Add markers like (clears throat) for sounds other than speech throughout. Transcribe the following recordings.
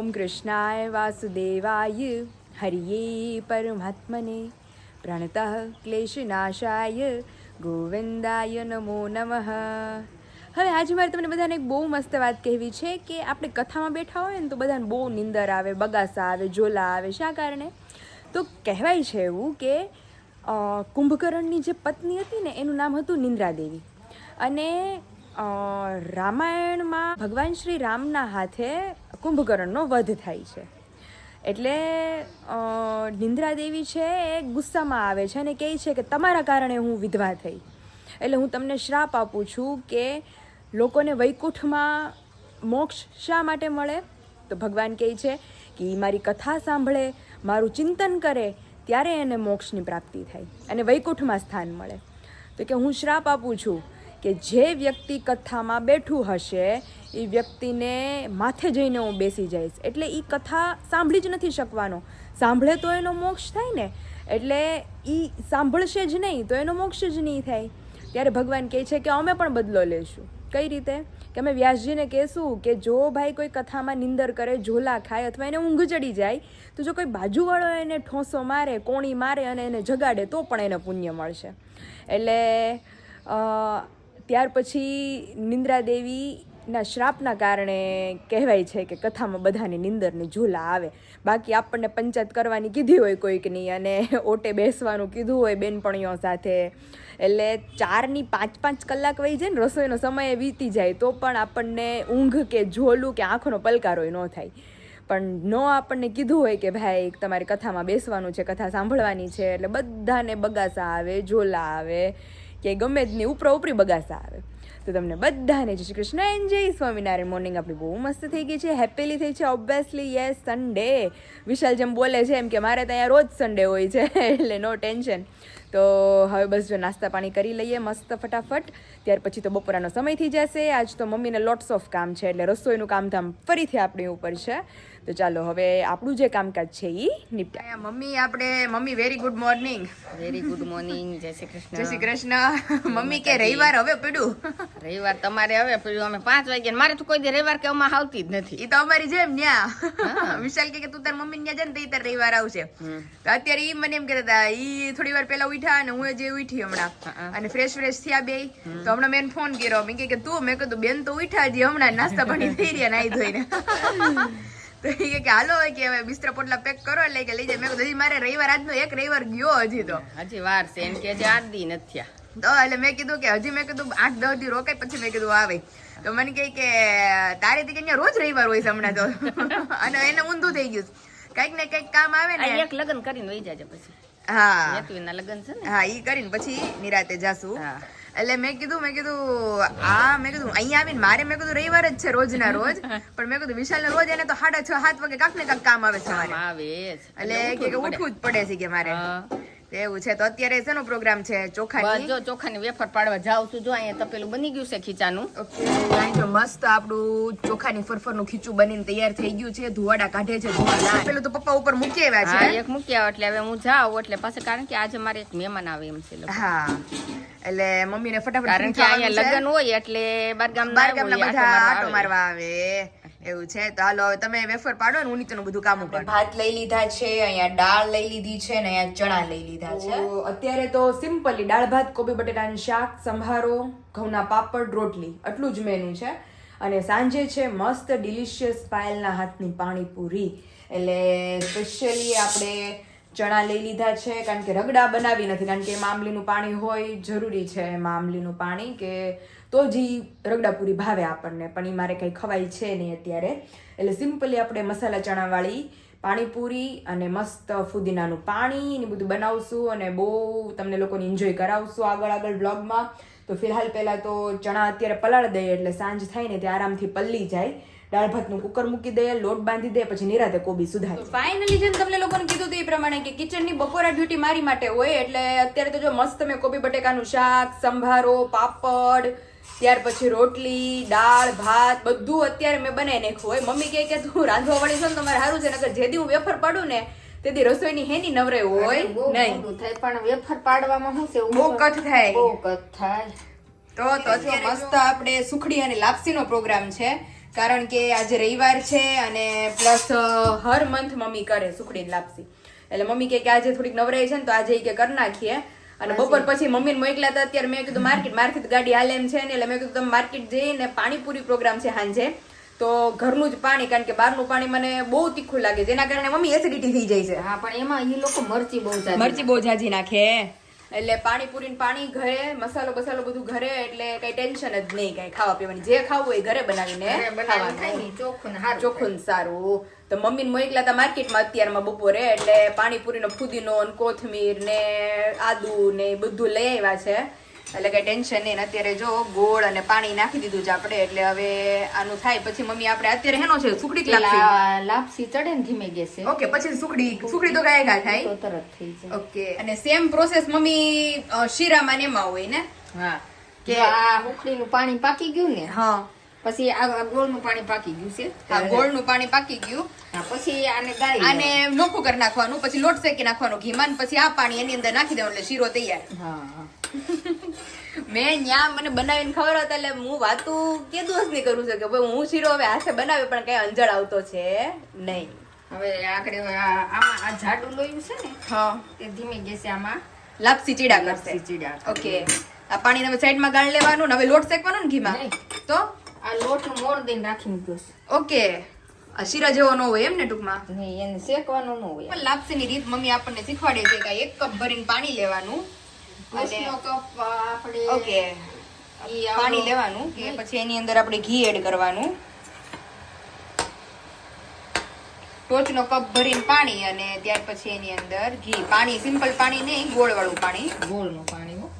ઓમ કૃષ્ણાય વાસુદેવાય. હરિયે પરમાત્મને પ્રણતઃ ક્લેશનાશાય. ગોવિંદાય નમો નમઃ. હવે આજે મારે તમને બધાને એક બહુ મસ્ત વાત કહેવી છે કે આપણે કથામાં બેઠા હોય ને તો બધાને બહુ નિંદર આવે, બગાસા આવે, ઝોલા આવે, શા કારણે? તો કહેવાય છે એવું કે કુંભકર્ણની જે પત્ની હતી ને એનું નામ હતું નિંદ્રાદેવી. અને રામાયણમાં ભગવાન શ્રી રામના હાથે કુંભકર્ણનો વધ થાય છે. એટલે નિંદ્રાદેવી છે એ ગુસ્સામાં આવે છે અને કહે છે કે તમારા કારણે હું વિધવા થઈ. એટલે હું તમને શ્રાપ આપું છું કે લોકોને વૈકુંઠમાં મોક્ષ શા માટે મળે? તો ભગવાન કહે છે કે એ મારી કથા સાંભળે, મારું ચિંતન કરે, ત્યારે એને મોક્ષની પ્રાપ્તિ થાય અને વૈકુંઠમાં સ્થાન મળે. તો કે હું શ્રાપ આપું છું કે જે વ્યક્તિ કથામાં બેઠું હશે, એ વ્યક્તિને માથે જઈને હું બેસી જઈશ. એટલે એ કથા સાંભળી જ નથી શકવાનો. સાંભળે તો એનો મોક્ષ થાય ને. એટલે એ સાંભળશે જ નહીં તો એનો મોક્ષ જ નહીં થાય. ત્યારે ભગવાન કહે છે કે અમે પણ બદલો લેશું. કઈ રીતે? કે અમે વ્યાસજીને કહેશું કે જો ભાઈ કોઈ કથામાં નિંદર કરે, ઝોલા ખાય અથવા એને ઊંઘ ચડી જાય, તો જો કોઈ બાજુવાળો એને ઠોંસો મારે, કોણી મારે અને એને જગાડે, તો પણ એને પુણ્ય મળશે. એટલે ત્યાર પછી નિંદ્રા દેવીના શ્રાપના કારણે કહેવાય છે કે કથામાં બધાને નિંદરની ઝૂલા આવે. બાકી આપણને પંચાયત કરવાની કીધી હોય કોઈકની અને ઓટે બેસવાનું કીધું હોય બેનપણીઓ સાથે. એટલે ચારની પાંચ પાંચ કલાક વહી જાય ને, રસોઈનો સમય વીતી જાય, તો પણ આપણને ઊંઘ કે ઝોલું કે આંખનો પલકારોય ન થાય. પણ ન આપણને કીધું હોય કે ભાઈ તમારે કથામાં બેસવાનું છે, કથા સાંભળવાની છે, એટલે બધાને બગાસા આવે, ઝોલા આવે. કે ગમે જ નહીં ઉપરા ઉપરી બગાસા આવે તો તમને બધાને જય શ્રી કૃષ્ણ એન્ડ જય સ્વામિનારાયણ. મોર્નિંગ આપણી બહુ મસ્ત થઈ ગઈ છે. હેપીલી થઈ છે ઓબ્વિયસલી યસ સન્ડે વિશાલ જેમ બોલે છે એમ કે મારે ત્યાં રોજ સન્ડે હોય છે, (laughs) એટલે નો ટેન્શન તો હવે બસ જો નાસ્તા પાણી કરી લઈએ મસ્ત ફટાફટ. ત્યાર પછી તો બપોરાનો સમય થઈ જશે. આજ તો મમ્મીને લોટ્સ ઓફ કામ છે એટલે રસોઈનું કામધામ ફરીથી આપણી ઉપર છે. તો ચાલો હવે આપણું જે કામકાજ છે એ નિપટાય. મમ્મી આપણે mummy very good morning very good morning જય શ્રી જય કૃષ્ણ શ્રી કૃષ્ણ. મમ્મી કે રવિવાર હવે પડ્યું? રવિવાર તમારે હવે પેલું અમે પાંચ વાગ્યા મારે તો કોઈ દી રવિવાર કે અમા આવતી જ નથી. એ તો અમારી જેમ ન્યા. વિશાલ કે કે તું તાર મમ્મી ન્યા જાય ને તો ઈ તાર રવિવાર આવશે. તો અત્યારે ઈ મને એમ કહેતા હતા ઈ થોડી વાર પહેલા ઉઠ્યા અને હું જે ઉઠી હમણાં. અને ફ્રેશ ફ્રેશ થયા બે તો હમણાં મેં ફોન કર્યો. મેં કે તું? મેં કીધું બેન તો ઉઠ્યા જે હમણાં નાસ્તા પાણી થઈ રહ્યા નાઈ ધોઈને. (laughs) તો એ કે હાલો કે હવે બિસ્તરા પોટલા પેક કરો. એટલે કે લઈ જાય મેં કીધું હજી મારે રવિવાર આજનો એક રવિવાર ગયો હજી તો. હજી વાર છે. એમ કે હજી આઠ દી નથી તો એટલે મેં કીધું કે હજી મેં કીધું આઠ દસ દી રોકાય પછી મેં કીધું આવે. તો મને કહે કે તારે થી કે રોજ રવિવાર હોય છે હમણાં તો. (laughs) અને એને ઊંધું થઈ ગયું કંઈક ને કંઈક કામ આવે ને. એક લગ્ન કરીને વહી જાય પછી. હા. નેતવીના લગ્ન છે ને. હા ઈ કરીને પછી નિરાતે જાશું. એટલે મેં કીધું મેં કીધું આ મેં કીધું અહીંયા આવીને મારે મેં કીધું રવિવાર જ છે રોજના રોજ. (laughs) પણ મેં કીધું વિશાલ રોજ એને તો સાડા છ સાત વાગે કાંક ને કાંક કામ આવે છે મારે. આવે એટલે કે ઉઠવું જ પડે છે કે મારે. એવું છે તો અત્યારે શેનો પ્રોગ્રામ છે ચોખાની. જો ચોખાની વેફર પાડવા જાઉં છું. જો અહીંયા તપેલું બની ગયું છે ખીચાનું. ઓકે અહીં જો મસ્ત આપણું ચોખાની ફરફરનું ખીચું બનીને તૈયાર થઈ ગયું છે. ધુવાડા કાઢે છે પેલું તો પપ્પા ઉપર મૂકી આવ્યા હા છે એક મૂકી આવ્યા એટલે હવે હું જાઉં એટલે પાછું કારણ કે આજે મારે એક મહેમાન આવે એમ છે. હા એટલે મમ્મીને ફટાફટ કારણ કે અહીંયા લગ્ન હોય એટલે બાર ગામ બાર ગામના બધા આટો મારવા આવે. એવું છે? તો હાલો હવે તમે વેફર પાડો ને હું નીચેનું બધું કામ ઉપર ભાત લઈ લીધા છે અહીંયા દાળ લઈ લીધી છે ને અહીંયા ચણા લઈ લીધા છે. અત્યારે તો સિમ્પલી દાળ ભાત કોબી બટેટાનું શાક સંભારો ઘઉંના પાપડ રોટલી આટલું જ મેનુ છે. અને સાંજે છે મસ્ત ડિલિશિયસ પાયલના હાથની પાણીપુરી. એટલે સ્પેશિયલી આપણે ચણા લઈ લીધા છે કારણ કે રગડા બનાવી નથી કારણ કે એમાં આંબલીનું પાણી હોય જરૂરી છે એમાં આંબલીનું પાણી કે તો જ એ રગડાપુરી ભાવે આપણને, પણ એ મારે કંઈ ખવાય છે નહીં અત્યારે. એટલે સિમ્પલી આપણે મસાલા ચણાવાળી પાણીપુરી અને મસ્ત ફુદીનાનું પાણી ને બધું બનાવશું અને બહુ તમને લોકોને એન્જોય કરાવશું આગળ આગળ બ્લોગમાં તો ફિલહાલ પહેલાં તો ચણા અત્યારે પલાળી દઈએ, એટલે સાંજ થાય ને તે આરામથી પલ્લી જાય. દાળ ભાતનું કુકર મૂકી દઈએ, લોટ બાંધી દે પછી નિરાતે કોબી સુધારે ફાઇનલી જેમ તમને લોકોને કીધું હતું એ પ્રમાણે કે કિચનની બપોરા ડ્યુટી મારી માટે હોય, એટલે અત્યારે તો જો મસ્ત મેં કોબી બટેકાનું શાક, સંભારો, પાપડ ત્યાર પછી રોટલી દાળ ભાત બધું અત્યારે મેં બનાવી નાખ્યું. હોય મમ્મી કહે કે તું રાંધવા વાળી છો ને તમારે સારું છે નકર જેદી હું વેફર પાડું ને તેથી રસોઈની હેની નવરે હોય. નહીં. થાય પણ વેફર પાડવામાં શું છે બહુ કટ થાય. બહુ કટ થાય. તો તો મસ્ત આપણે સુખડી અને લાપસીનો પ્રોગ્રામ છે કારણ કે આજે રવિવાર છે અને પ્લસ હર મંથ મમ્મી કરે સુખડી લાપસી. એટલે મમ્મી કે આજે થોડીક નવરાઈ છે ને તો આજે કે કરી નાખીએ. અને બપોર પછી મમ્મી મોકલા હતા અત્યારે મેં કીધું માર્કેટ માર્કેટ ગાડી હાલે એમ છે ને. એટલે મેં કીધું તમે માર્કેટ જઈને પાણીપુરી પ્રોગ્રામ છે સાંજે. તો ઘરનું જ પાણી કારણ કે બહારનું પાણી મને બહુ તીખું લાગે જેના કારણે મમ્મી એસિડિટી થઈ જાય છે. હા પણ એમાં એ લોકો મરચી બહુ મરચી બહુ જાજી નાખે. એટલે પાણીપુરી પાણી ઘરે મસાલો બસાલો બધું ઘરે એટલે કઈ ટેન્શન જ નહીં કઈ ખાવા પીવાની. જે ખાવું હોય ઘરે બનાવીને ચોખ્ખું સારું સારું મમ્મી ને તો મોકલા હતા માર્કેટમાં અત્યારમાં બપોરે એટલે પાણીપુરીનો ફુદીનો ને કોથમીર ને આદુ ને બધું લઈ આવ્યા છે. એટલે કઈ ટેન્શન નહીં. અત્યારે જો ગોળ અને પાણી નાખી દીધું છે આપણે એટલે હવે આનું થાય. પછી મમ્મી આપણે અત્યારે હેનો છે? સુખડી લાપસી? ચડે ને ધીમે ગેસે. ઓકે પછી સુખડી સુખડી તો ગાય ગા થાય. તરત થઈ જાય. ઓકે અને સેમ પ્રોસેસ મમ્મી શીરામાં ને એમાં હોય ને? હા. કે- આ ઉખડીનું પાણી પાકી ગયું ને હા. પછી આ આ ગોળનું પાણી પાકી ગયું છે. આ ગોળનું પાણી પાકી ગયું. પછી આને ગાળી આને નોખું કરી નાખવાનું પછી લોટ શેકી નાખવાનું ઘીમાં પછી આ પાણી એની અંદર નાખી દેવાનું એટલે શીરો તૈયાર. હા હા. (laughs) મેં ન્યા મને બનાવીને ખબર હતા એટલે હું વાતું કે દિવસ નહીં કરું છું કે ભાઈ હું શીરો હવે હાથે બનાવે પણ કઈ અંજળ આવતો છે નહીં. હવે આખરે આમાં આ જાડું લોયું છે ને હા. તે ધીમે ગેસે આમાં લાપસી ચીડા કરશે. ચીડા ઓકે. આ પાણી હવે સાઈડમાં ગાળી લેવાનું ને હવે લોટ શેકવાનો ને ઘીમાં? તો? આ લોટનું મોણ દઈને રાખી મૂક્યો ઓકે. આ શીરા જેવો ન હોય એમ ને ટૂંકમાં? નહીં એને શેકવાનું ન હોય. પણ લાપસીની રીત મમ્મી આપણને શીખવાડે છે કે એક કપ ભરીને પાણી લેવાનું. ઓકે. પાણી લેવાનું કે પછી એની અંદર આપણે ઘી એડ કરવાનું. ટોચનો કપ ભરીને પાણી અને ત્યાર પછી એની અંદર ઘી. પાણી સિમ્પલ પાણી નહીં ગોળ વાળું પાણી. ગોળનું પાણી હો.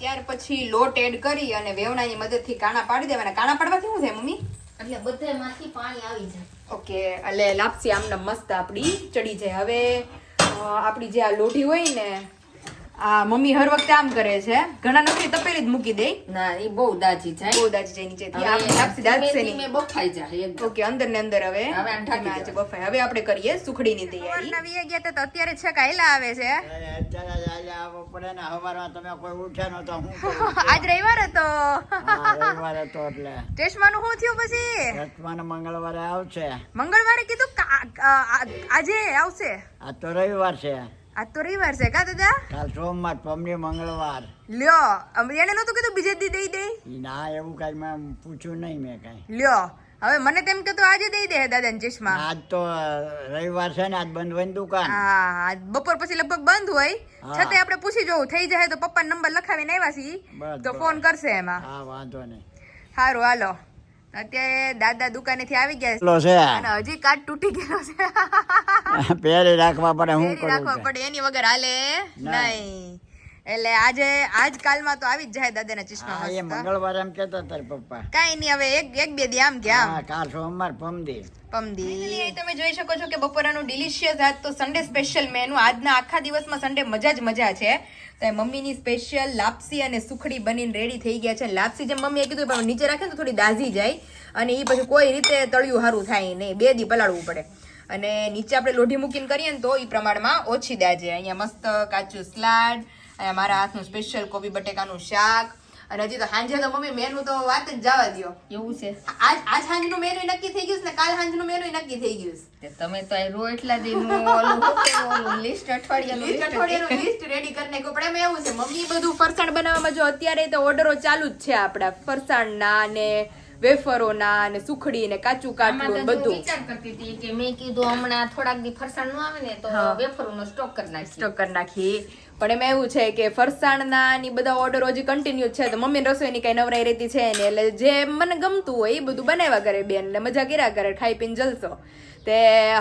ત્યાર પછી લોટ એડ કરી અને વેવણાની મદદથી કાણા પાડી દેવાના. કાણા પાડવાથી શું થાય મમ્મી? એટલે બધામાંથી પાણી આવી જાય. ઓકે એટલે લાપસી આમને મસ્ત આપણી ચડી જાય. હવે આપણી જે આ લોઢી હોય ને આ મમ્મી હર વખતે આમ કરે છે. ઘણા નકરી તપેલી જ મૂકી દે. ના એ બહુ દાજી જાય બહુ દાજી જાય નીચેથી. લાપસી દાજશે નહીં બફાઈ જાય ઓકે અંદર ને અંદર હવે. હવે દેવાનું. બફાય. હવે આપણે કરીએ સુખડીની તૈયારી. નવી ગયા તો અત્યારે છે કાયલા આવે છે. બપોરે ને. હવારમાં તમે કોઈ ઉઠ્યા નતો હું (laughs) આજ રવિવાર હતો. રવિવાર હતો એટલે. ચશ્માનું શું થયું પછી? રથમાં મંગળવારે આવશે. મંગળવારે કીધું આજે આવશે. આ તો રવિવાર છે. આજ તો રવિવાર છે કા દાદા? કાલ સોમવાર પમની મંગળવાર. લ્યો એને નતું કીધું બીજે દી દઈ દે? ના એવું કઈ મેં પૂછ્યું નહીં મેં કઈ. લ્યો હવે મને તેમ કે તો આજે દઈ દે દાદા ચશ્મા. આજ તો રવિવાર છે ને આજ બંધ હોય દુકાન. હા બપોર પછી લગભગ બંધ હોય. છતાં છતાંય આપણે પૂછી જોવું થઈ જાય તો પપ્પા નંબર લખાવીને આવ્યા છીએ. તો ફોન કરશે એમાં. હા વાંધો નહીં. સારું હાલો. અત્યારે દાદા દુકાનેથી આવી ગયા છે. છે. અને હજી કાર્ડ તૂટી ગયો છે. (laughs) પહેરી રાખવા પડે હું કરું રાખવા પડે એની વગર હાલે નહીં. એટલે આજે આજ કાલમાં તો આવી જ જાય દાદાના ચશ્મા હા એ. મંગળવારે એમ કેતા તાર પપ્પા. કાંઈ નહીં હવે એક એક બે દી આમ કે આમ. હા કાલ સોમવાર પમદી પમદી તમે જોઈ શકો છો કે બપોરાનું ડિલિશિયસ આજ તો સન્ડે સ્પેશિયલ મેનુ આજના આખા દિવસમાં સન્ડે મજા જ મજા છે. તો મમ્મીની સ્પેશિયલ લાપસી અને સુખડી બનીને રેડી થઈ ગયા છે. લાપસી જેમ મમ્મીએ કીધું પણ નીચે રાખે તો થોડી દાઝી જાય. અને એ પછી કોઈ રીતે તળિયું સારું થાય નહીં. બે દી પલાળવું પડે. અને નીચે આપણે લોઢી મૂકીને કરીએ ને તો એ પ્રમાણમાં ઓછી દાજે અહીંયા મસ્ત કાચું સલાડ અહીંયા મારા હાથનું સ્પેશિયલ કોબી બટેકાનું શાક અને હજી તો સાંજે તો મમ્મી મેનુ તો વાત જ જવા દો એવું છે. આજ આજ સાંજનું મેનુ નક્કી થઈ ગયું છે ને કાલ સાંજનું મેનુ નક્કી થઈ ગયું છે. તમે તો આ રો એટલા દિનનું ઓલું લિસ્ટ અઠવાડિયાનું લિસ્ટ અઠવાડિયાનું લિસ્ટ રેડી કરીને નાખ્યું પણ એમાં એવું છે મમ્મી બધું ફરસાણ બનાવવામાં જો અત્યારે તો ઓર્ડરો ચાલુ જ છે આપડા ફરસાણના ને વેફરોના ને સુખડી ને કાચું જો બધું. વિચાર કરતી હતી કે મેં કીધું હમણાં થોડાક દી ફરસાણનું આવે ને તો વેફરો નો સ્ટોક કરી નાખી સ્ટોક કરી નાખી પણ એમાં એવું છે કે ફરસાણના ની બધા ઓર્ડર હજી કન્ટિન્યુ છે. તો મમ્મી રસોઈની કઈ નવરાઈ રહેતી છે ને એટલે જે મને ગમતું હોય એ બધું બનાવ્યા કરે બેન. ને મજા કર્યા કરે, ખાઈ પીને જલસો. તે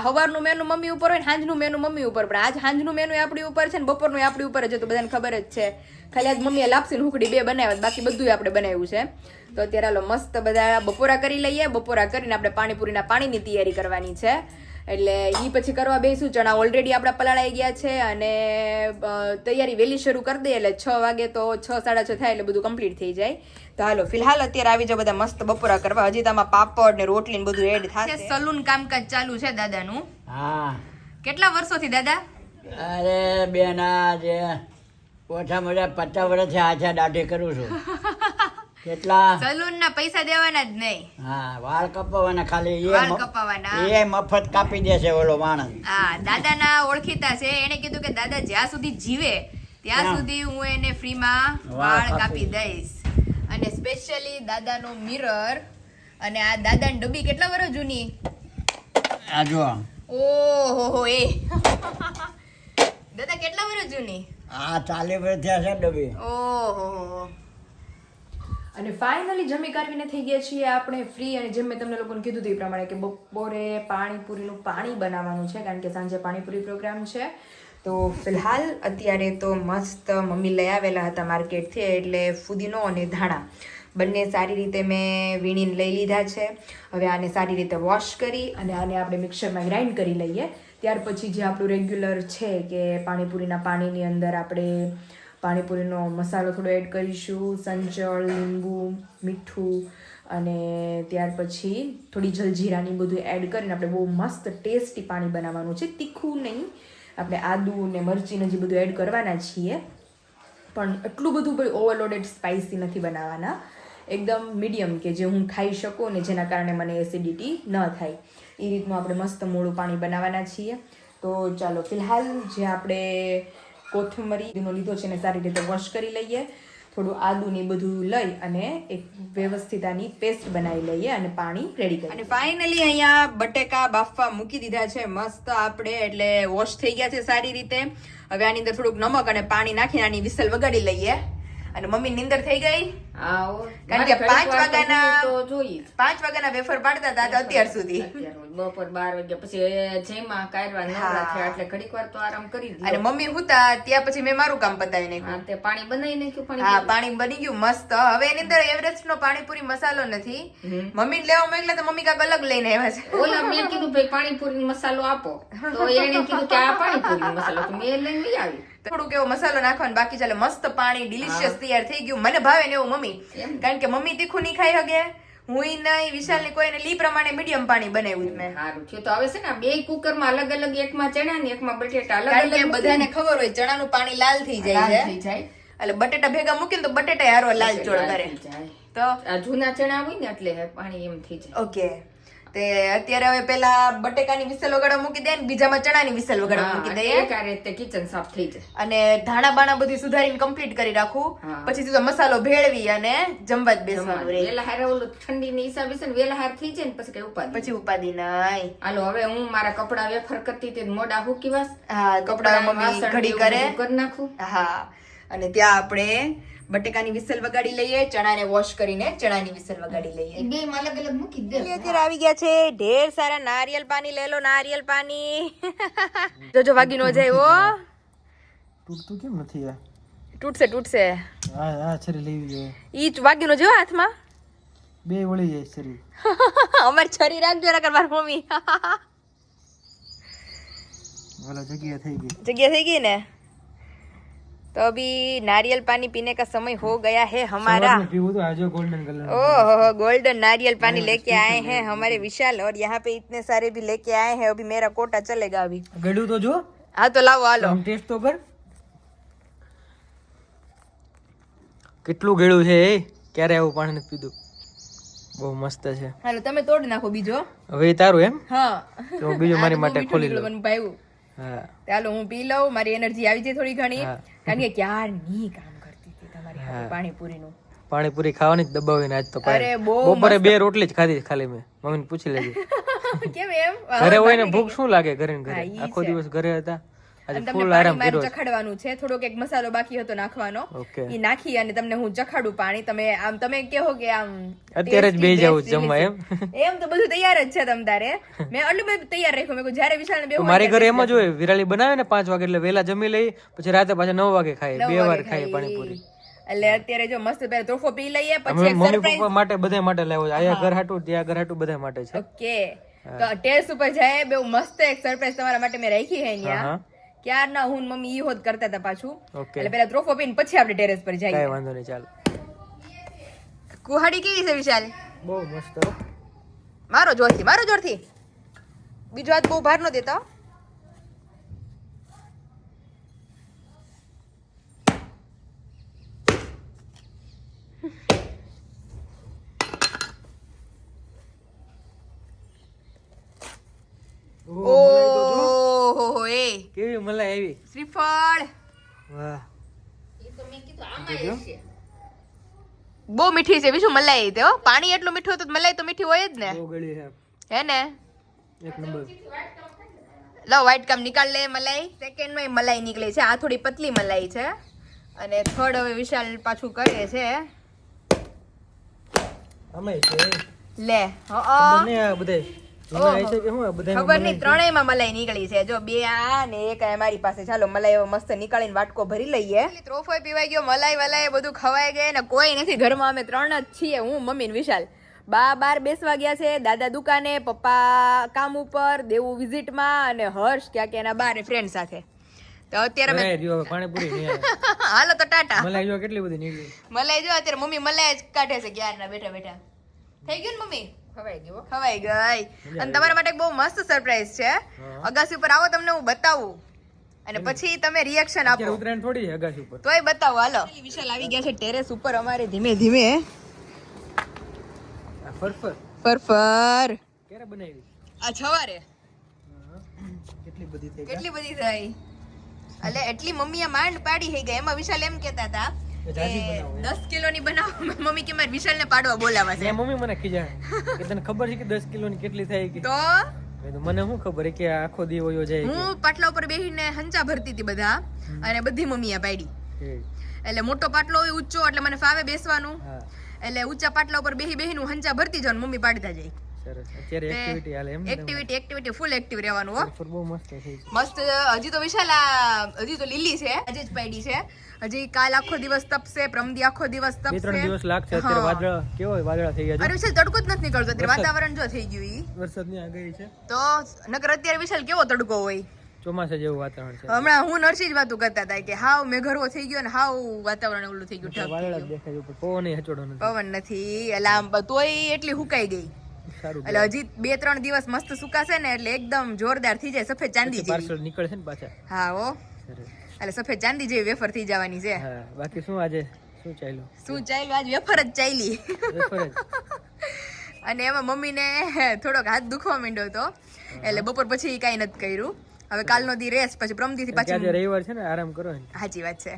સવારનું મેનુ મમ્મી ઉપર હોય ને સાંજનું મેનુ મમ્મી ઉપર. પણ આજ સાંજનું મેનુ આપણી ઉપર છે ને બપોરનું આપણી ઉપર જ તો બધાને ખબર જ છે. ખાલી આજ મમ્મીએ લાપસી હુકડી બે બનાવ્યા બાકી બધું આપણે બનાવ્યું છે. તો અત્યારે હાલો મસ્ત બધા બપોરા કરી લઈએ. બપોરા કરીને આપણે પાણીપુરીના પાણીની તૈયારી કરવાની છે. એટલે ઈ પછી કરવા બેસું ચણા ઓલરેડી આપણા પલાળાઈ ગયા છે અને તૈયારી વહેલી શરૂ કરી દઈએ એટલે છ વાગે તો છ સાડા છ થાય એટલે બધું કમ્પ્લીટ થઈ જાય. તો હાલો ફિલહાલ અત્યારે આવી જાઓ બધા મસ્ત બપોરા કરવા. હજી તમા પાપડ ને રોટલી ને બધું એડ થાય સલૂન કામકાજ ચાલુ છે દાદાનું. હા. કેટલા વર્ષોથી દાદા? અરે બેના જે ઓછા ઓછા પચાસ વર્ષથી આછા દાઢી કરું છું. (laughs) કેટલા? સલૂન ના પૈસા દેવાના જ નહીં. હા વાળ કપાવવાના ખાલી. એ વાળ કપાવવાના. એ મફત કાપી દેશે ઓલો માણસ. હા દાદાના ઓળખીતા છે. એને કીધું કે દાદા જ્યાં સુધી જીવે ત્યાં. સુધી હું એને ફ્રીમાં વાળ વાળ કાપી દઈશ. અને સ્પેશિયલી દાદાનો મિરર અને આ દાદાની ડબ્બી કેટલા વર્ષ જૂની? આ જો ઓહો હો એ. દાદા કેટલા વર્ષ જૂની? આ ચાલી વર્ષ થયા છે ડબ્બી. ઓહો અને ફાઇનલી જમી કાઢવીને થઈ ગયા છીએ આપણે ફ્રી અને જેમ મેં તમને લોકોને કીધું હતું એ પ્રમાણે કે બપોરે પાણીપુરીનું પાણી બનાવવાનું છે, કારણ કે સાંજે પાણીપુરી પ્રોગ્રામ છે. તો ફિલહાલ અત્યારે તો મસ્ત મમ્મી લઈ આવેલા હતા માર્કેટથી, એટલે ફુદીનો અને ધાણા. બંને સારી રીતે મેં વીણીને લઈ લીધા છે. હવે આને સારી રીતે વોશ કરી અને આને આપણે મિક્સરમાં ગ્રાઇન્ડ કરી લઈએ. ત્યાર પછી જે આપણું રેગ્યુલર છે કે પાણીપુરીના પાણીની અંદર આપણે પાણીપુરીનો મસાલો થોડો એડ કરીશું સંચળ લીંબુ, મીઠું અને ત્યાર પછી થોડી જલજીરાની બધું એડ કરીને આપણે બહુ મસ્ત ટેસ્ટી પાણી બનાવવાનું છે. તીખું નહીં. આપણે આદુ ને મરચીને જે બધું એડ કરવાના છીએ. પણ એટલું બધું ઓવરલોડેડ સ્પાઇસી નથી બનાવવાના. એકદમ મીડિયમ કે જે હું ખાઈ શકું ને જેના કારણે મને એસિડિટી ન થાય. એ રીતનું આપણે મસ્ત મોડું પાણી બનાવવાના છીએ. તો ચાલો, ફિલહાલ જે આપણે કોથમરીનો લીધો છે એને સારી રીતે વોશ કરી લઈએ. થોડું આદું ને બધું લઈ અને એક વ્યવસ્થિત આની પેસ્ટ બનાવી લઈએ અને પાણી રેડી કરીએ અને ફાઇનલી અહીંયા બટેકા બાફવા મૂકી દીધા છે. મસ્ત આપણે એટલે વોશ થઈ ગયા છે સારી રીતે. હવે આની અંદર થોડુંક નમક અને પાણી નાખીને આની વિસલ વગાડી લઈએ. અને મમ્મી નિંદર થઈ ગઈ? કારણ કે પાંચ વાગ્યાના-. પાંચ વાગ્યાના વેફર પાડતા હતા અત્યાર સુધી. બપોર બાર વાગ્યા પછી એ જમ્યા નવરા થયા એટલે ઘડીક વાર તો આરામ કરી અને મમ્મી હુતા ત્યાં પછી મેં મારું કામ પતાવી નાખ્યું. તે પાણી બનાવી નાખ્યું પાણી હા પાણી બની ગયું મસ્ત. હવે એની અંદર એવરેસ્ટ નો પાણીપુરી મસાલો નથી. મમ્મી લેવા માંગલા તો મમ્મી કાક અલગ લઈને આવ્યા છે. ઓલા મેં કીધું ભાઈ પાણીપુરી મસાલો આપો. (laughs) તો એને કીધું કે આ પાણીપુરી મસાલો. તો મેં લઈને લઈ આવી. થોડુંક એવો મસાલો નાખવાનો બાકી ચાલે મસ્ત પાણી ડિલિશિયસ તૈયાર થઈ ગયું. મને ભાવે ને એવું મમ્મી. કારણ કે મમ્મી તીખું નહીં ખાઈ શકે. હું નહીં વિશાલની કોઈને લી પ્રમાણે મીડિયમ પાણી બનાવ્યું મેં. સારું છે તો હવે છે ને બે કુકરમાં અલગ અલગ એકમાં ચણા ને એકમાં બટેટા અલગ અલગ બધાને ખબર હોય ચણાનું પાણી લાલ થઈ જાય છે. થઈ જાય. એટલે બટેટા ભેગા મૂકીને તો બટેટા હારો લાલ ચોળ કરે. તો જૂના ચણા હોય ને એટલે પાણી એમ થઈ જાય. ઓકે. તે અત્યારે હવે પેલા બટેકાની વિસલ વગાડવા મૂકી દે ને બીજામાં ચણાની વિસલ વગાડવા મૂકી દે. રીતે કિચન સાફ થઈ જાય. અને ધાણા બાણા બધું સુધારીને કમ્પ્લીટ કરી રાખું. પછી સીધો મસાલો ભેળવી અને જમવા જ બેસવાનું. રહે વેલા હારે ઓલું ઠંડી ની હિસાબે છે ને વેલા હાર થઈ જાય ને પછી કઈ ઉપાદી પછી ઉપાદી નાય હાલો હવે હું મારા કપડા વેફર કરતી તે મોડા હુકી વાસ. હા કપડા મમ્મી ઘડી કરે. કરી નાખું. હા અને ત્યાં આપણે બટેકાની વિસલ વગાડી લઈએ ચણાને વોશ કરીને ચણાની વિસલ વગાડી લઈએ. બે અલગ અલગ મૂકી દે. અત્યારે આવી ગયા છે ઢેર સારા નારિયેલ પાણી લેલો નારિયેલ પાણી (laughs) જોજો વાગી નો જાય ઓ તૂટતું કેમ નથી આ? તૂટશે તૂટશે. હા હા છરી લેવી જોઈએ ઈ વાગી નો જો હાથમાં. બે વળી જાય છરી. (laughs) અમાર છરી રાખજો ના કર મમ્મી. (laughs) ઓલા જગ્યા થઈ ગઈ. જગ્યા થઈ ગઈ ને? तो अभी नारियल पानी पीने का समय हो गया है हमारा સવારમાં પીવું તો આજો ગોલ્ડન કલર ओह गोल्डन नारियल पानी लेके आए हैं हमारे विशाल और यहाँ पे इतने सारे भी लेके आए हैं अभी मेरा कोटा चलेगा अभी ગળ્યું તો જો हाँ तो लाओ हालो આમ ટેસ્ટ તો કર કેટલું ગળ્યું છે એ ક્યારે આવું પાણી નથી પીધું બહુ મસ્ત છે હાલો તમે તોડ નાખો બીજો હવે એ તારું એમ હા તો હું બીજું મારી માટે ખોલી લઉં મને ભાવ્યું હા ચાલો હું પી લઉં મારી એનર્જી આવી જાય થોડી ઘણી. કારણ કે ક્યારની કામ કરતી હતી તમારી પાણીપુરીનું. પાણીપુરી ખાવાની જ દબાવીને આજ તો અરે, બપોરે બે રોટલી જ ખાધી ખાલી મેં. મમ્મીને પૂછી લેજે. (laughs) કેમ એમ? ઘરે હોય ને ભૂખ શું લાગે ઘરે ઘરે? આખો દિવસ ઘરે હતા? અને તમને પાણી મારે ચખાડવાનું છે. થોડોક એક મસાલો બાકી હતો નાખવાનો. એ નાખી અને તમને હું ચખાડું પાણી. તમે આમ તમે કહો કે આમ અત્યારે જ બેસી જાવું જમવા એમ? (laughs) એમ તો બધું તૈયાર જ છે તમ તારે. મેં આટલું બધું તૈયાર રાખ્યું. મેં જ્યારે વિશાળ તો મારે ઘરે એમ જ હોય વિરાળી બનાવે ને પાંચ વાગે એટલે વહેલા જમી લઈ પછી રાતે પાછા નવ વાગે ખાય બે વાર ખાઈએ પાણીપુરી. એટલે અત્યારે જો મસ્ત પહેલા તોફો પી લઈએ પછી મમ્મી પપ્પા માટે બધા માટે લાવ્યો છે. આયા ઘર હાટું ત્યાં ઘર હાટું બધા માટે છે. ઓકે. તો ટેરેસ ઉપર જાય બહુ મસ્ત એક સરપ્રાઈઝ તમારા માટે મેં રાખી હે હા. ક્યારના હું મમ્મી ઈ હોત કરતા હતા પાછું. એટલે પેલા ત્રોફો પીને પછી આપણે ટેરેસ પર જઈએ. કાઈ વાંધો નહીં ચાલ. કુહાડી કેવી છે વિશાલ? બહુ મસ્ત. મારો જોરથી મારો જોરથી. બીજો હાથ બહુ ભાર ન દેતા. ઓ હો. મલાઈ આવી? શ્રીફળ. વાહ. બહુ મીઠી છે બીજું મલાઈ તે પાણી એટલું મીઠું હતું તો મલાઈ તો મીઠી હોય જ ને. બહુ ગળી છે. હે ને? એક નંબર. લો વ્હાઈટ કામ નીકાળ લે મલાઈ. સેકન્ડમાં મલાઈ નીકળી છે આ થોડી પતલી મલાઈ છે. અને થર્ડ હવે વિશાલ પાછું કરે છે. અમે છે. લે હઅ. બને આ કે ખબર નહીં? મલાઈ નીકળી છે. જો બે આ ને એક મારી પાસે. ચાલો મલાઈ એવો મસ્ત નીકાળીને વાટકો ભરી લઈએ. ત્રોફો પીવાઈ ગયો મલાઈ વલાઈ બધું ખવાઈ ગયે ને કોઈ નથી. ઘરમાં અમે ત્રણ જ છીએ હું મમ્મી ને વિશાલ. બા બાર બેસવા ગયા છે દાદા દુકાને પપ્પા કામ ઉપર દેવું વિઝિટમાં અને હર્ષ ક્યાંક એના બાર ફ્રેન્ડ સાથે. તો અત્યારે પાણીપુરી (laughs) હાલો તો ટાટા. મલાઈ જો કેટલી બધી નીકળી. મલાઈ જો અત્યારે મમ્મી મલાઈ જ કાઢે છે ક્યારના બેઠા બેઠા. થઈ ગયું ને મમ્મી? ખવાઈ ગયો ગઈ. અને તમારા માટે બહુ મસ્ત સરપ્રાઈઝ છે. અગાસી ઉપર આવો તમને હું બતાવું. અને પછી તમે રિએક્શન આપો. ઉતરાયણ થોડી છે અગાસી ઉપર. તોય બતાવો હાલો. વિશાલ આવી ગયા છે ટેરેસ ઉપર અમારે ધીમે ધીમે આ ફરફર. ફરફર. ક્યારે બનાવી? આ છવારે. કેટલી બધી થઈ કેટલી બધી થઈ? એટલે એટલી મમ્મીએ માંડ પાડી થઈ ગઈ એમાં વિશાલ એમ કહેતા હતા એ કિલો ની બનાવો? દસ (laughs) મમ્મી કે મારે વિશાલને પાડવા બોલાવા છે. મમ્મી મને ખીજાય કે તને ખબર છે કે દસ કિલોની કેટલી થાય કે તો? મને શું ખબર કે આખો દીવો જાય હું પાટલા ઉપર બેસીને હંચા ભરતી હતી બધા અને બધી મમ્મીએ પાડી. એટલે મોટો પાટલો હોય ઊંચો એટલે મને ફાવે બેસવાનું. એટલે ઊંચા પાટલા ઉપર બેહી બેહીને હંચા ભરતી જવાનું મમ્મી પાડતા જાય. સરસ. અત્યારે એક્ટિવિટી હાલે એમ એક્ટિવિટી એક્ટિવિટી ફૂલ એક્ટિવ રહેવાનું હો. બહુ મસ્ત થઈ મસ્ત હજી તો વિશાલ હજી તો લીલી છે હજી જ પાડી છે. હજી કાલ આખો દિવસ તપશે પ્રમદી આખો દિવસ બે ત્રણ દિવસ લાગશે અત્યારે વાદળા કેવો વાદળા થઈ ગયા અરે વિશાલ તડકો જ નથી નીકળતો અત્યારે વાતાવરણ જો થઈ ગયું ઈ. વરસાદની આગાહી છે? તો નકર અત્યારે વિશાલ કેવો તડકો હોય? ચોમાસા જેવું વાતાવરણ છે. હમણાં હું નરસી જ વાતું કરતા હતા કે હાવ મેઘરવો થઈ ગયો ને હાવ વાતાવરણ ઓલું થઈ ગયું વાદળા દેખાય ઉપર. પવન હચોડો નથી. પવન નથી એટલે આમ તોય એટલી હુકાઈ ગઈ. એટલે હજી બે ત્રણ દિવસ મસ્ત સુકાશે ને એટલે એકદમ જોરદાર થઈ જાય સફેદ ચાંદી જેવી. પાર્સલ નીકળશે ને પાછા. હા ઓ એટલે સફેદ ચાંદી જેવી વેફર થઈ જવાની છે. બાકી શું આજે? શું ચાલ્યું? શું ચાલ્યું? આજ વેફર જ ચાલી. વેફર જ? (laughs) અને એમાં મમ્મીને થોડોક હાથ દુખવા માંડ્યો હતો. એટલે બપોર પછી કાંઈ નથી કર્યું. હવે કાલનો દી રેસ પછી પ્રમદી થી પાછી રવિવાર છે ને આરામ કરો સાચી વાત છે.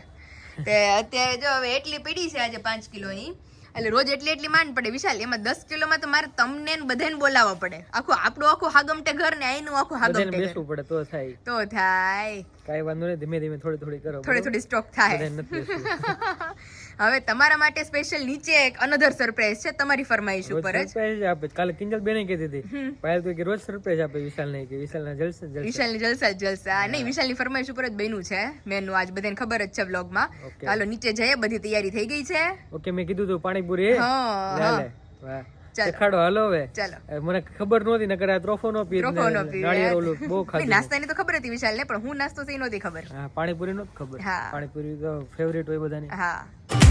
તે અત્યારે જો હવે એટલી પીડી છે આજે પાંચ કિલોની. એટલે રોજ એટલી એટલી માંડ પડે. વિશાલ એમાં દસ કિલોમાં તો મારે તમને ને બધાને બોલાવવા પડે. આખું આપણું આખું હાગમટે ઘર ને અહીંનું આખું હાગમટે બેસવું પડે તો થાય. તો થાય. કાંઈ વાંધો નહીં ધીમે ધીમે થોડી થોડી કરો થોડી થોડી સ્ટોક થાય. (laughs) હવે તમારા માટે સ્પેશિયલ નીચે એક અનધર સરપ્રાઈઝ છે તમારી ફરમાઈશ ઉપર જ. સરપ્રાઈઝ આપે. કાલે કિંજલ બેને કીધી હતી. પાયલ તો કે રોજ સરપ્રાઈઝ આપે વિશાલ ને કે વિશાલ ના જલસા જલસા. વિશાલ વિશાલની જલસા જલસા. નહીં વિશાલની ફરમાઈશ ઉપર જ બન્યું છે. મેનુ આજ બધાને ખબર જ છે વ્લોગમાં માં હાલો નીચે જઈએ બધી તૈયારી થઈ ગઈ છે. ઓકે મેં કીધું તું પાણીપુરી હે? વાહ. હાલો હવે. ચાલો. મને ખબર નહોતી નકર આ ત્રોફો નો પી ત્રોફો નો પીવે. નાળિયેર ઓલું બહુ ખાધું. નાસ્તાની તો ખબર હતી વિશાલને પણ હું નાસ્તો થઈ નહોતી ખબર. હા પાણીપુરી નો ખબર. પાણીપુરી તો ફેવરેટ હોય બધાની. હા.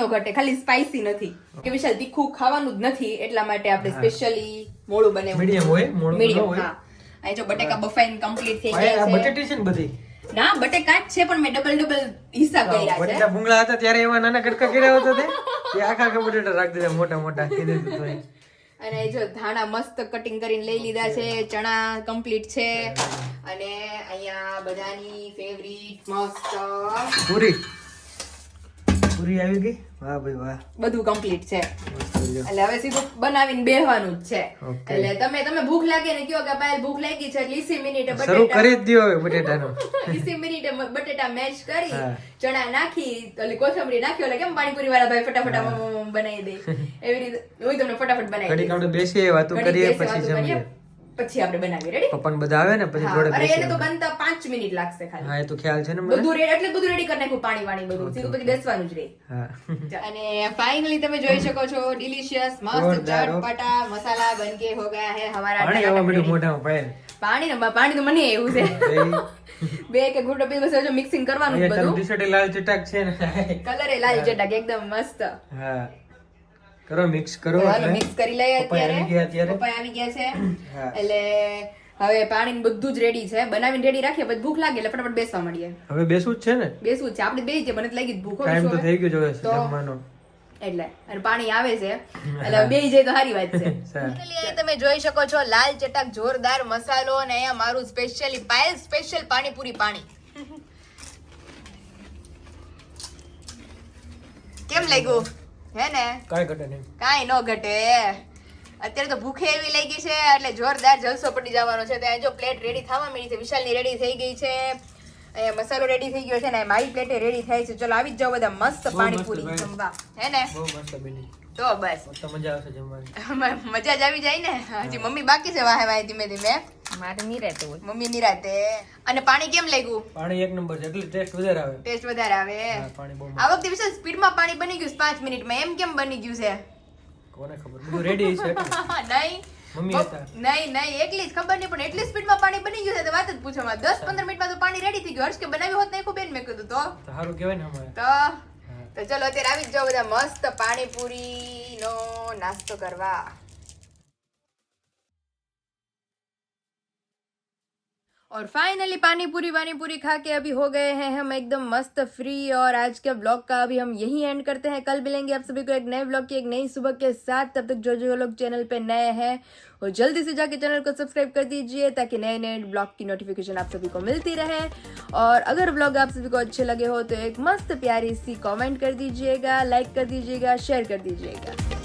નો ઘટે ખાલી સ્પાઈસી નથી. કે વિશાલ તીખું ખાવાનું જ નથી એટલા માટે આપણે સ્પેશિયલી મોળું બનાવ્યું મીડિયમ હોય મોળું મીડિયમ હોય. હા. અહીં જો બટેકા બફાઈન કમ્પ્લીટ થઈ ગયા છે. બટેટી છે ને બધી? ના બટેકા જ છે પણ મેં ડબલ ડબલ હિસ્સા કર્યા છે. બટેટા ભૂંગળા હતા ત્યારે એવા નાના કટકા કર્યા હતા તે. તે આખા આખા બટેટા રાખી દીધા મોટા મોટા કીધું તો અને જો ધાણા મસ્ત કટિંગ કરીને લઈ લીધા છે ચણા કમ્પ્લીટ છે. અને અહીંયા બધાની ફેવરિટ મસ્ત પૂરી. પૂરી આવી ગઈ? વાહ ભાઈ વાહ. બધું કમ્પ્લીટ છે. એટલે હવે સીધું બનાવીને બેહવાનું જ છે. એટલે તમે તમે ભૂખ લાગે ને કયો કે ભાઈ ભૂખ લાગી છે એટલે ઈસી મિનિટે શરૂ બટેટા કરી જ દ્યો હવે બટેટાનો. (laughs) ઈસી મિનિટે મ- બટેટા મેશ કરી ચણા નાખી એટલે કોથમરી નાખી એટલે કેમ પાણીપુરી વાળા ભાઈ ફટાફટ બનાવી દે. એવી રીતે હું તમને ફટાફટ બનાવી ઘડીક દઈશ. આપણે બેસીએ વાતો કરીએ પછી જમીએ. પછી આપણે બનાવી રેડી પપ્પાને બધા આવે ને પછી થોડે અરે એને તો બનતા 5 મિનિટ લાગશે ખાલી. હા એ તો ખ્યાલ છે ને મને? બધું રેડી એટલે બધું રેડી કરી નાખ્યું પાણી વાણી બધું. સીધું પછી બેસવાનું જ રહે. હા. (laughs) અને ફાઇનલી તમે જોઈ શકો છો ડિલિશિયસ મસ્ત ચટપટા મસાલા બનકે હો ગયા હે હમારા પાણી આવવા ready. મોઢામાં પાય પાણી ને પાણી તો મને એવું છે. (laughs) બે કે ઘૂંટો પી બસ જો મિક્સિંગ કરવાનું બધું. ટી-શર્ટ લાલ ચટાક છે ને. કલર એ લાલ ચટક એકદમ મસ્ત. હા. કરો મિક્સ કરો હાલો મિક્સ કરી લઈએ અત્યારે. પપ્પા આવી ગયા છે. (clears throat) એટલે હવે પાણી બધું જ રેડી છે. બનાવીને રેડી રાખીએ પછી ભૂખ લાગે એટલે ફટાફટ બેસવા મળીએ હવે બેસવું જ છે ને? બેસવું છે. આપણે બે છે મને લાગી ભૂખ ટાઈમ તો થઈ ગયો જોવે જમવાનો. એટલે અને પાણી આવે છે. એટલે બે જાય તો સારી વાત છે. (laughs) તમે જોઈ શકો છો લાલ ચટાક જોરદાર મસાલો અને અહીંયા મારું સ્પેશિયલી પાયલ સ્પેશિયલ પાણીપુરી પાણી. (laughs) કેમ લાગ્યું? હે ને? કાઈ ઘટે નહીં. કાઈ નો ઘટે. અત્યારે તો ભૂખે એવી લાગી છે એટલે જોરદાર જલસો પડી જવાનો છે. ત્યાં જો પ્લેટ રેડી થવા મળી છે વિશાલની રેડી થઈ ગઈ છે. અહીંયા મસાલો રેડી થઈ ગયો છે ને મારી પ્લેટે રેડી થાય છે. ચલો આવી જ જાઓ બધા મસ્ત પાણીપુરી જમવા. હે ને? બહુ મસ્ત બની. તો બસ. તો મજા આવશે જમવાની. મજા જ આવી જાય ને? હજી મમ્મી બાકી છે વાહે વાહે ધીમે ધીમે. મારે નિરાતે હોય. મમ્મી નિરાતે અને પાણી કેમ લાગ્યું? પાણી એક નંબર છે એટલે ટેસ્ટ વધારે આવે. ટેસ્ટ વધારે આવે. પાણી બહુ આ વખતે વિશે સ્પીડમાં પાણી બની ગયું છે પાંચ મિનિટમાં. એમ કેમ બની ગયું છે? કોને ખબર? બધું રેડી છે. (laughs) નહીં. મમ્મી હતા. નહીં નહીં એકલી જ ખબર નહીં પણ એટલી સ્પીડમાં પાણી બની ગયું છે તો વાત જ પૂછો. માં દસ પંદર મિનિટમાં તો પાણી રેડી થઈ ગયું. હર્ષ કે બનાવ્યું હોત નહીં બેન મેં કીધું તો. તો સારું કહેવાય ને અમારે. તો તો ચલો અત્યારે આવી જ જાઓ બધા મસ્ત પાણીપુરી નો નાસ્તો કરવા. और फाइनली पानी पूरी वानी पूरी खा के अभी हो गए हैं हम एकदम मस्त फ्री और आज के ब्लॉग का अभी हम यही एंड करते हैं। कल मिलेंगे आप सभी को एक नए ब्लॉग की, एक नई सुबह के साथ। तब तक जो जो लोग चैनल पे नए हैं, वो जल्दी से जाके चैनल को सब्सक्राइब कर दीजिए ताकि नए नए ब्लॉग की नोटिफिकेशन आप सभी को मिलती रहे। और अगर ब्लॉग आप सभी को अच्छे लगे हो तो एक मस्त प्यारी सी कॉमेंट कर दीजिएगा लाइक कर दीजिएगा शेयर कर दीजिएगा।